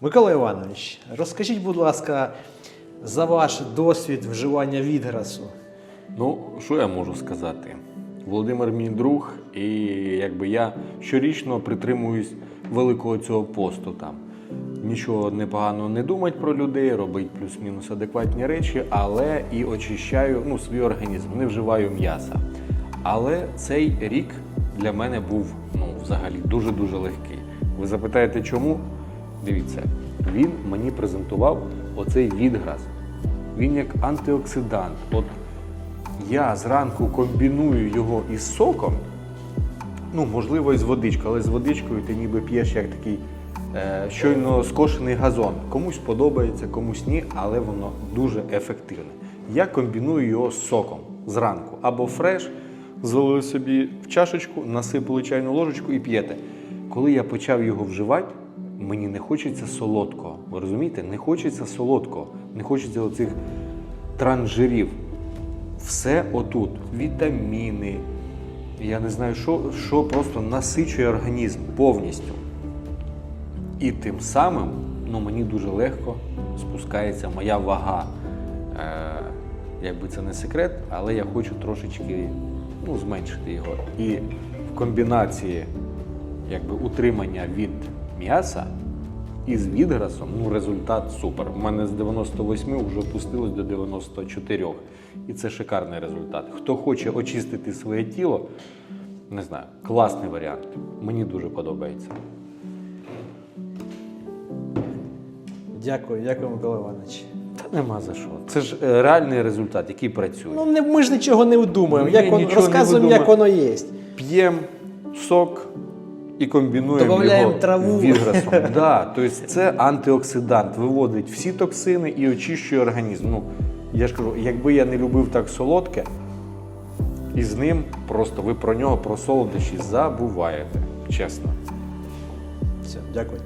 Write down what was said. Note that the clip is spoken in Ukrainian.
Микола Іванович, розкажіть, будь ласка, за ваш досвід вживання відграсу. Ну, що я можу сказати? Володимир мій друг, і якби я щорічно притримуюсь великого цього посту там. Нічого непоганого не думать про людей, робить плюс-мінус адекватні речі, але і очищаю ну, свій організм, не вживаю м'яса. Але цей рік для мене був ну, взагалі дуже-дуже легкий. Ви запитаєте, чому? Дивіться, він мені презентував оцей відграз. Він як антиоксидант. От я зранку комбіную його із соком, ну, можливо, із водичкою, але з водичкою ти ніби п'єш як такий е, щойно скошений газон. Комусь подобається, комусь ні, але воно дуже ефективне. Я комбіную його з соком зранку. Або фреш, залили собі в чашечку, насипали чайну ложечку і п'єте. Коли я почав його вживати, мені не хочеться солодкого. Ви розумієте? Не хочеться солодкого, не хочеться оцих транжирів. Все отут. Вітаміни. Я не знаю, що, що просто насичує організм повністю. І тим самим ну, мені дуже легко спускається моя вага. Е, якби це не секрет, але я хочу трошечки ну, зменшити його. І в комбінації якби, утримання від м'яса і з відграсом, ну результат супер. У мене з 98 вже опустилось до 94. І це шикарний результат. Хто хоче очистити своє тіло, не знаю, класний варіант. Мені дуже подобається. Дякую, дякую, Микола Іванович. Та нема за що. Це ж е, реальний результат, який працює. Ну, не, ми ж нічого не Ні, як воно- нічого не розказуємо, як воно є. П'ємо сок і комбінуємо Добавляємо його траву. відграсом. Да, тобто це антиоксидант, виводить всі токсини і очищує організм. Ну, я ж кажу, якби я не любив так солодке, і з ним просто ви про нього, про солодощі забуваєте. Чесно. Все, дякую.